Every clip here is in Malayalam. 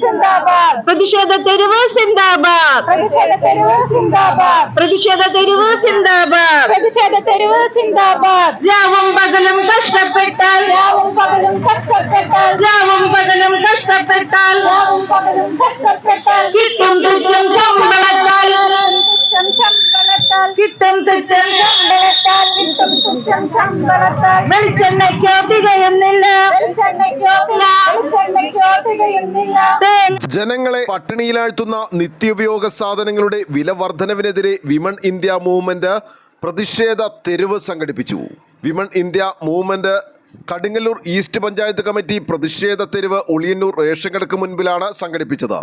സിന്ദാബാദ് പ്രതിഷേധ തെരുവ് സിന്ദാബാദ് പ്രതിഷേധ തെരുവ് സിന്ദാബാദ് പ്രതിഷേധ തെരുവ് സിന്ദാബാദ് പ്രതിഷേധ തെരുവ് സിന്ദാബാദ് രാവും പകലും കഷ്ടപ്പെട്ടാൽ രാവും പകലും കഷ്ടപ്പെട്ടാൽ രാവും വെളിച്ചെണ്ണയ്ക്കോ തികയുന്നില്ല ജനങ്ങളെ പട്ടിണിയിലാഴ്ത്തുന്ന നിത്യോപയോഗ സാധനങ്ങളുടെ വില വർധനവിനെതിരെ വിമൺ ഇന്ത്യ മൂവ്മെന്റ് പ്രതിഷേധ തെരുവ് സംഘടിപ്പിച്ചു. Women India movement Kadungallur east panchayat committee പ്രതിഷേധ തെരുവ് ഉളിയന്നൂർ റേഷൻ കടക്ക് മുൻപിലാണ് സംഘടിപ്പിച്ചത്.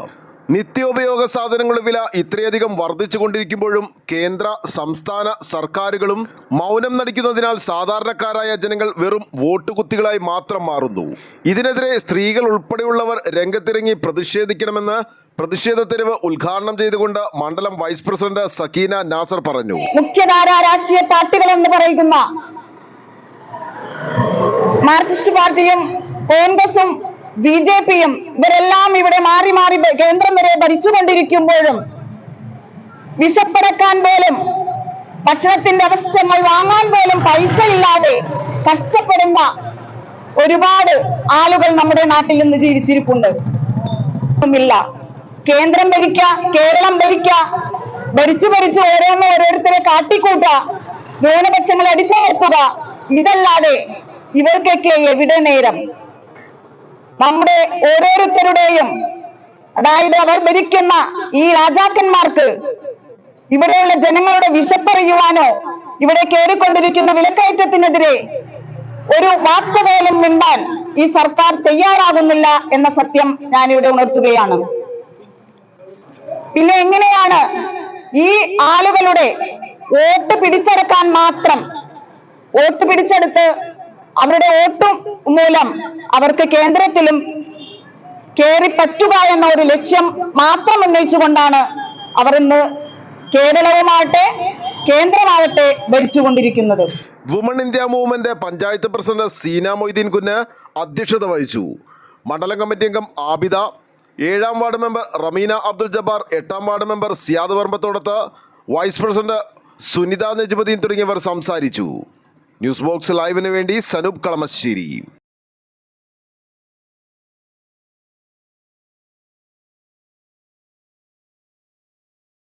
നിത്യോപയോഗ സാധനങ്ങളുടെ വില ഇത്രയധികം വർദ്ധിച്ചുകൊണ്ടിരിക്കുമ്പോഴും കേന്ദ്ര സംസ്ഥാന സർക്കാരുകളും മൗനം നടിക്കുന്നതിനാൽ സാധാരണക്കാരായ ജനങ്ങൾ വെറും വോട്ടുകുത്തികളായി മാത്രം മാറുന്നു. ഇതിനെതിരെ സ്ത്രീകൾ ഉൾപ്പെടെയുള്ളവർ രംഗത്തിറങ്ങി പ്രതിഷേധിക്കണമെന്ന് പ്രതിഷേധ തെരുവ് ഉദ്ഘാടനം ചെയ്തുകൊണ്ട് മണ്ഡലം വൈസ് പ്രസിഡന്റ് സക്കീന നാസർ പറഞ്ഞു. മുഖ്യധാര രാഷ്ട്രീയ പാർട്ടികൾ എന്ന് പറയുന്ന മാർക്സിസ്റ്റ് പാർട്ടിയും കോൺഗ്രസും ബി ജെ പിയും ഇവരെല്ലാം ഇവിടെ മാറി മാറി കേന്ദ്രം വരെ ഭരിച്ചുകൊണ്ടിരിക്കുമ്പോഴും വിശപ്പടക്കാൻ പോലും ഭക്ഷണത്തിന്റെ അവസ്ഥകൾ വാങ്ങാൻ പോലും പൈസ ഇല്ലാതെ കഷ്ടപ്പെടുന്ന ഒരുപാട് ആളുകൾ നമ്മുടെ നാട്ടിൽ നിന്ന് ജീവിച്ചിരിപ്പുണ്ട്. ഒന്നുമില്ല. കേന്ദ്രം ഭരിക്ക കേരളം ഭരിക്ക ഭരിച്ചു ഭരിച്ച് ഓരോന്ന് ഓരോരുത്തരെ കാട്ടിക്കൂട്ടുക ന്യൂനപക്ഷങ്ങളെ അടിച്ചമർത്തുക ഇതല്ലാതെ ഇവർക്കൊക്കെ എവിടെ നേരം? നമ്മുടെ ഓരോരുത്തരുടെയും അതായത് അവർ ഭരിക്കുന്ന ഈ രാജാക്കന്മാർക്ക് ഇവിടെയുള്ള ജനങ്ങളുടെ വിശപ്പറിയുവാനോ ഇവിടെ കയറിക്കൊണ്ടിരിക്കുന്ന വിലക്കയറ്റത്തിനെതിരെ ഒരു വാക്കുപോലും മിണ്ടാൻ ഈ സർക്കാർ തയ്യാറാകുന്നില്ല എന്ന സത്യം ഞാനിവിടെ ഉണർത്തുകയാണ്. പിന്നെ എങ്ങനെയാണ് ഈ ആളുകളുടെ വോട്ട് പിടിച്ചെടുക്കാൻ മാത്രം വോട്ട് പിടിച്ചെടുത്ത് അവരുടെ വോട്ടും മൂലം അവർക്ക് കേന്ദ്രത്തിലും കേറി പറ്റുക എന്ന ഒരു ലക്ഷ്യം മാത്രം ഉന്നയിച്ചുകൊണ്ടാണ് അവർ ഇന്ന് കേരളവുമാകട്ടെ കേന്ദ്രമാവട്ടെ ഭരിച്ചുകൊണ്ടിരിക്കുന്നത്. Women India movement panchayat president Seena Moideen Kunju അധ്യക്ഷത വഹിച്ചു. മണ്ഡലം കമ്മിറ്റി അംഗം ആബിദ ഏഴാം വാർഡ് മെമ്പർ റമീന അബ്ദുൽ ജബ്ബാർ എട്ടാം ward member Siyad വർമ്മത്തോടത്ത് vice president Sunitha നജുബദ്ദീൻ തുടങ്ങിയവർ സംസാരിച്ചു. ന്യൂസ് ബോക്സ് ലൈവിന് വേണ്ടി സനൂപ് കളമശ്ശേരി.